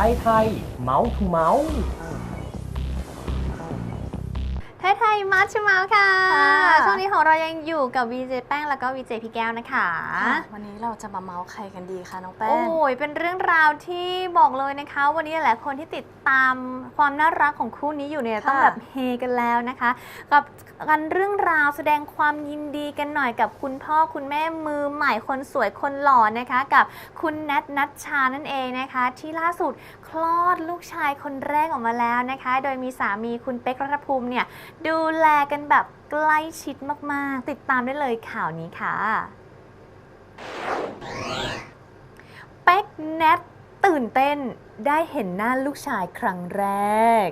ไทยไทยเมาส์ทูเมาส์ไทยไทยมาชเมาส์ค่ะ ของเรายังอยู่กับ VJ แป้งแล้วก็ VJ พี่แก้วนะคะ ค่ะวันนี้เราจะมาเมาส์ใครกันดีคะน้องแป้โอ้งยเป็นเรื่องราวที่บอกเลยนะคะ วันนี้หลายคนที่ติดตามความน่ารักของคู่นี้อยู่เนี่ยค่ะ ต้องแบบเฮกันแล้วนะคะ กับกันเรื่องราวแสดงความยินดีกันหน่อยกับคุณพ่อคุณแม่มือใหม่คนสวยคนหล่อนะคะ กับคุณแนทนัชชานั่นเองนะคะ ที่ล่าสุดคลอดลูกชายคนแรกออกมาแล้วนะคะ โดยมีสามีคุณเป๊กรัฐภูมิเนี่ย ดูแลกันแบบ ใกล้ชิดมาก ๆ ติดตามได้เลยข่าวนี้ค่ะ เป๊กแนทตื่นเต้นได้เห็นหน้าลูกชายครั้งแรก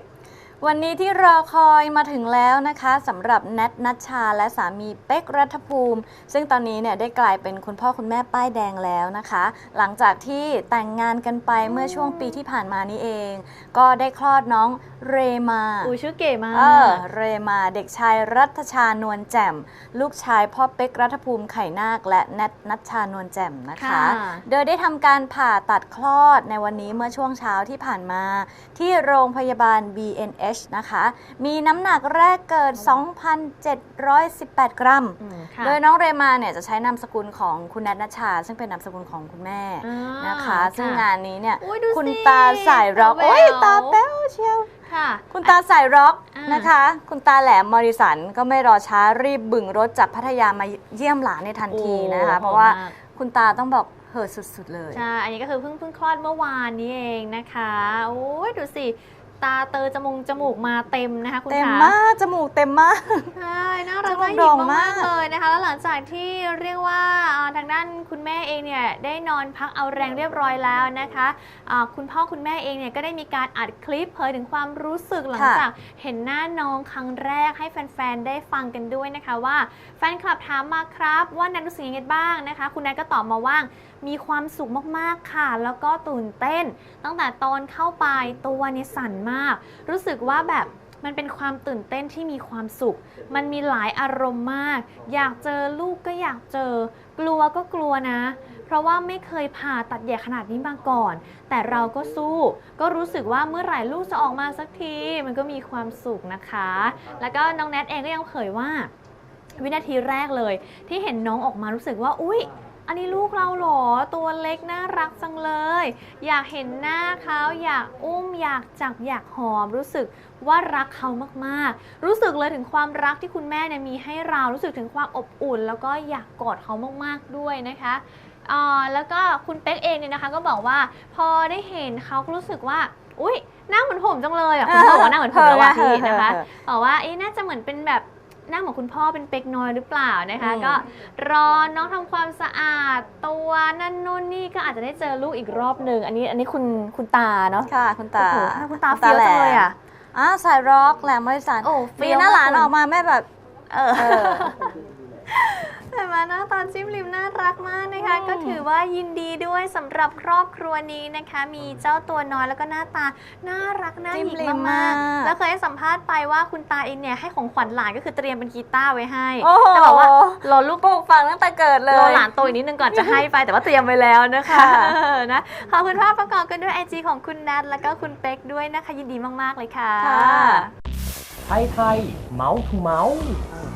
วันนี้ที่รอคอยมาถึงแล้วนะคะสำหรับแนทนัชชาและสามีเป๊กรัฐภูมิ ซึ่งตอนนี้เนี่ยได้กลายเป็นคุณพ่อคุณแม่ป้ายแดงแล้วนะคะ หลังจากที่แต่งงานกันไปเมื่อช่วงปีที่ผ่านมานี้เอง ก็ได้คลอดน้องเรมาอุ้ยชื่อเก๋มากเออเรมาเด็กชายรัฐชานวลแจ่ม ลูกชายพ่อเป๊กรัฐภูมิไข่นาค และแนทนัชชานวลแจ่มนะคะค่ะโดยได้ทำการผ่าตัดคลอดในวันนี้เมื่อช่วงเช้าที่ผ่านมา ที่โรงพยาบาล BNH นะคะ มีน้ำหนักแรกเกิด 2,718 กรัมอืมค่ะโดยน้องเรมาเนี่ยจะใช้นามสกุลของคุณแนทนัชชา ซึ่งเป็นนามสกุลของคุณแม่อ่านะคะ ซึ่งงานนี้เนี่ยอุ๊ยดูคุณสิตาสายร็อกตาแหววโอ้ยตาแป้วเชียวค่ะคุณตาสายร็อกอ่านนะคะ คุณตาแหลมมอริสันก็ไม่รอช้ารีบบึ่งรถจากพัทยามาเยี่ยมหลานในทันทีนะคะโอ้เพราะว่าหอมมกคุณตาต้องบอกเหอะสุดๆเลย ใช่ อันนี้ก็คือเพิ่งเพิ่งคลอดเมื่อวานนี้เองนะคะ โอ้ยดูสิ ตาเตอจมูกจมูกมาเต็มนะคะคุณเต็มคะมากจมูกเต็มมากใช่น่ารักจมูน่ากหโด่ยิกงมามากกๆเลยนะคะแล้วหลังจากที่เรียกว่าอ่าทางด้านคุณแม่เองเนี่ยได้นอนพักเอาแรงเรียบร้อยแล้วนะคะอ่าคุณพ่อคุณแม่เองเนี่ยก็ได้มีการอัดคลิปเผยถึงความรู้สึกหลังค่ะจากเห็นหน้าน้องครั้งแรกให้แฟนๆได้ฟังกันด้วยนะคะว่าแฟนคลับถามมาครับ ว่าแนนรู้สึกยังไงบ้างนะคะ คุณแนนก็ตอบมาว่ามีความสุขมากๆค่ะ แล้วก็ตื่นเต้น ตั้งแต่ตอนเข้าไปตัวเนี่ยสั่นมาก รู้สึกว่าแบบมันเป็นความตื่นเต้นที่มีความสุข มันมีหลายอารมณ์มาก อยากเจอลูกก็อยากเจอ กลัวก็กลัวนะ เพราะว่าไม่เคยผ่าตัดใหญ่ขนาดนี้มาก่อน แต่เราก็สู้ ก็รู้สึกว่าเมื่อไหร่ลูกจะออกมาสักที มันก็มีความสุขนะคะ แล้วก็น้องแนทเองก็ยังเผยว่า วินาทีแรกเลย ที่เห็นน้องออกมารู้สึกว่า อุ๊ย อันนี้ล เราเหรอ ตัวเล็กน่ารักจังเลย อยากเห็นหน้าเขาอยากอุ้มอยากจับอยากหอมรู้สึกว่ารักเขามากๆ รู้สึกเลยถึงความรักที่คุณแม่เนี่ยมีให้เรารู้สึกถึงความอบอุ่น แล้วก็อยากกอดเขามากๆด้วยนะคะอ่าแล้วก็คุณเป๊กเองเนี่ยนะคะ ก็บอกว่าพอได้เห็นเขาก็รู้สึกว่า อุ๊ยหน้าเหมือนผมจังเลยอะคุณพ่อบอกว่าหน้าเหมือนผมแล้วว่ะพี่นะคะบอกว่าเอ๊ะน่าจะเหมือนเป็นแบบ หน้าเหมือนคุณพ่อเป็นเป็กน้อยหรือเปล่านะคะ อืม ก็รอน้องทำความสะอาดตัวนั่นนู่นนี่ก็อาจจะได้เจอลูกอีกรอบหนึ่งอันนี้อันนี้คุณคุณตาเนาะค่ะคุณตาโอ้โหคุณตาเฟี้ยวจังเลยอะ อ่าสายร็อกแหลมมอริสันโอ้ปีเฟี้ยวหน้าหลานมากคุณ ออกมาแม่แบบ เออเออแต่มาหน้าตอนจิ้มลิมน่า ถือว่ายินดีด้วยสำหรับครอบครัวนี้นะคะ มีเจ้าตัวน้อยแล้วก็หน้าตา น่ารักน่าหยิกมากๆแล้วเคยให้สัมภาษณ์ไปว่าคุณตาเองเนี่ยให้ของขวัญหลานก็คือเตรียมเป็นกีตาร์ไว้ให้โอ้โหแต่บอกว่ารอลูกปลูกฝังตั้งแต่เกิดเลรอยหลานโตอีกนิดนึงก่อนจะให้ไปแต่ว่าเตรียมไว้แล้วนะคะค่ะเออนะขอบคุณภาพประกอบกันด้วยไอจีของคุณนัทแล้วก็คุณเป๊กด้วยนะคะยินดีมากๆเลยค่ะค่ะไทยไทยเมาส์ทูเมาส์ค